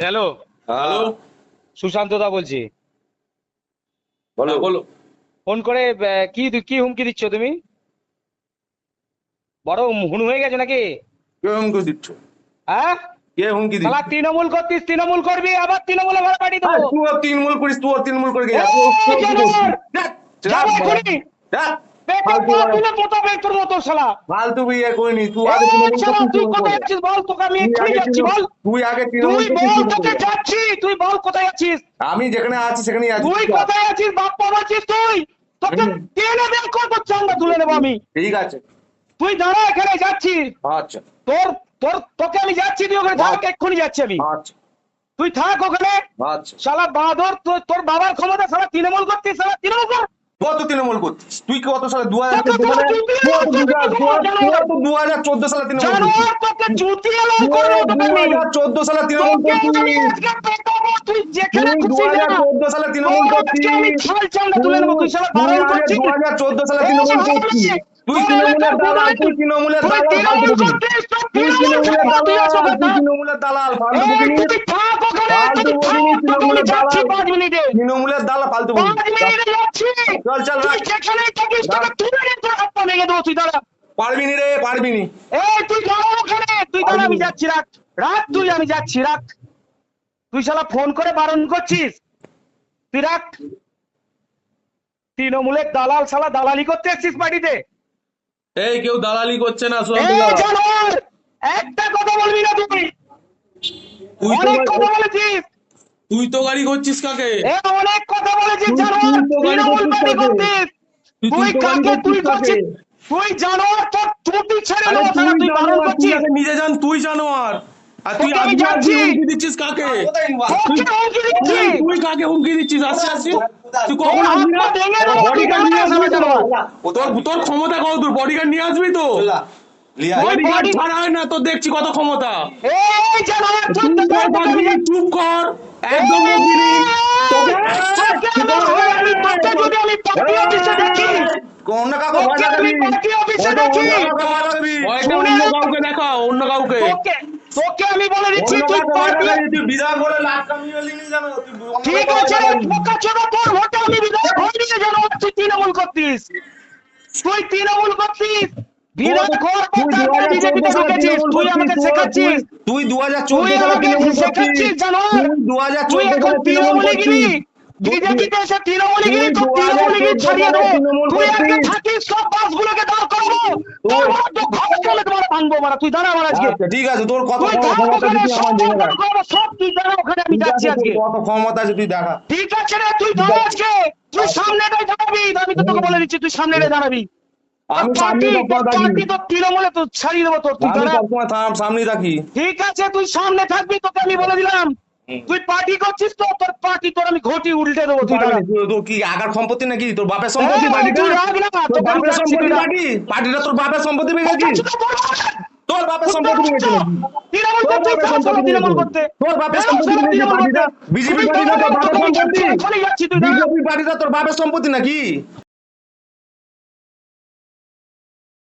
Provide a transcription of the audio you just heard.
Hello hello Sushant দা বলছি বলো বলো ফোন করে কি কি হুমকি দিচ্ছ তুমি বড় হুন হয়ে গেছে নাকি কে হুমকি দিচ্ছ হ্যাঁ কে হুমকি দিচ্ছ শালা তৃণমূল করতিস তৃণমূল করবি আবার তৃণমূলে ঘরে পাঠিয়ে দেবো তুইও তিনমূল করিস তুইও তিনমূল করে গেছিস ফালতু বিয়ে করিনি তুই আগে করতিস, তুই কোথায়। বল। তোকে আমি এক্ষুনি যাচ্ছি বল? তুই আগে তুই বল তোকে যাচ্ছি তুই বল কোথায় আছিস? আমি যেখানে আছি সেখানেই আছি। তুই কোথায় আছিস? বাপ পাচ্ছিস তুই? তোকে টেনে বের কর তোর চাঙ্গা তুলে নেব আমি। ঠিক আছে। তুই দাঁড়া এখানে যাচ্ছি আচ্ছা। তোর তোর তোকে আমি যাচ্ছি তুই ওখানে থাক এক্ষুনি যাচ্ছি আমি। আচ্ছা। তুই থাক ওখানে। আচ্ছা। শালা বাঁদর তোর তোর বাবার ক্ষমতা শালা তৃণমূল করছিস শালা তৃণমূল কর। কত তৃণমূল করছিস তুই কত সালে দু হাজার দু হাজার চোদ্দ সালে তৃণমূল চোদ্দ সালে তৃণমূল তোকে আমি করছিস আজকে পেটাবো, তুই যেখানে তুই খুশি যা। 2014 সালে তৃণমূল করছিস। আজকে আমি ছাল চামড়া তুলে নেব, তুই শালা বারণ করছিস। দু হাজার চোদ্দ সালে তৃণমূল করছিস তুই তৃণমূলের দালাল তুই তৃণমূলের তুই দালাল। তুই তৃণমূলের দালাল। আমি তৃণমূলের যাচ্ছি দালাল। পাঁচ মিনিটে। তৃণমূলের দালাল ফালতু পাঁচ মিনিটে যাচ্ছি। চল, চল, তুই রাখ। থাকিস, তোকে তুলে নিয়ে তোর হাত পা ভেঙে দেবো, তুই দাঁড়া। পারবি নি রে পারবি নি এই, তুই দাঁড়া ওখানে, তুই দাঁড়া, আমি যাচ্ছি, রাখ। রাখ তুই, আমি যাচ্ছি, রাখ। তুই শালা ফোন করে বারণ করছিস তুই রাখ তৃণমূলের দালাল শালা দালালি করতে এসছিস বাড়িতে এই কেউ দালালি করছে না একটা কথা বলবি না তুই তুই তো অনেক কথা বলেছিস তুই তো গাড়ি করছিস কাকে? অনেক কথা বলেছিস তুই- জানোয়ার। তৃণমূল পার্টি কাকে? করছিস তুই- তুই তুই তো গালি কাকে তুই করছিস তুই জানোয়ার তোর ছেড়ে দেবো তুই তুই বারণ করছিস। নিজে জান তুই জানোয়ার। আর তুই আমি আজকে যাচ্ছি। হুমকি দিচ্ছিস কাকে? তুই- কাকে হুমকি দিচ্ছিস? আসছে আসছে তুই তোর কখন আসবি না বডিগার্ড নিয়ে আসবি তোর তোর ক্ষমতা কত? দূর বডিগার্ড নিয়ে আসবি তো? না দেখছি কত ক্ষমতা। তোকে আমি চুপ কর একদম অন্য কাউকে দেখি। অন্য। কাউকে তোকে বলে দিচ্ছি তুই বিধান বলে কামিয়ে জানো? ঠিক আছে ভয় দেখাবি। বোকা চোদা তোর ভোটে আমি বিধায়ক হইনি জানো তুই তৃণমূল করতিস। তুই তৃণমূল করতিস। তুই তারপরে 2014 বিজেপিতে সালে ঢুকেছিস তৃণমূল তুই করছিস, আমাকে শেখাচ্ছিস। তুই দু হাজার চোদ্দ আমাকে শেখাচ্ছিস জানো দু হাজার চোদ্দ এখন সালে তৃণমূল তৃণমূলে গিরি করছিস বিজেপিতে এসে তৃণমূলে গিরি তো তৃণমূলে গিরি 2014 দেবো তুই আজকে থাকিস সব বাসগুলোকে দাঁড় করাবো। তোর তুই- বড় দুঃখ হলে তোমার ভাঙবো মারা। তুই দাঁড়া আমার আজকে। আচ্ছা, ঠিক আছে তোর কত ক্ষমতা সব তুই দাঁড়া ওখানে আমি যাচ্ছি আছে, আজকে। কত ক্ষমতা আছে তুই দেখা। ঠিক আছে রে তুই দাঁড়া আজকে। তুই সামনেটাই দাঁড়াবি। আমি তো তোকে বলে দিচ্ছি তুই সামনেটাই দাঁড়াবি। আমি তোর সামনে পার্টি সবসময় তোর থাকি। পার্টি তোর তৃণমূলে তো ছাড়িয়ে দেবো তোর তুই আমি দাঁড়া সবসময় থাম- সামনেই থাকি। ঠিক আছে তুই সামনে থাকবি তোকে আমি বলে দিলাম। তুই পার্টি করছিস তো তোর পার্টি তোর আমি ঘটি উল্টে দেবো তুই দাঁড়া তোর- তোর কি আগার সম্পত্তি নাকি? তোর বাপের সম্পত্তি পার্টিটা তুই রাখ না, তোর বাপের সম্পত্তি পার্টি? পার্টিটা তোর বাপের সম্পত্তি। তোর। বাপের সম্পত্তি তৃণমূল সম্পত্তি তৃণমূল করতে। তোর বাপের সম্পত্তি পার্টিটা? পার্টিটা তোর বাপের সম্পত্তি। বিজেপি পার্টিটা তোর বাপের সম্পত্তি নাকি?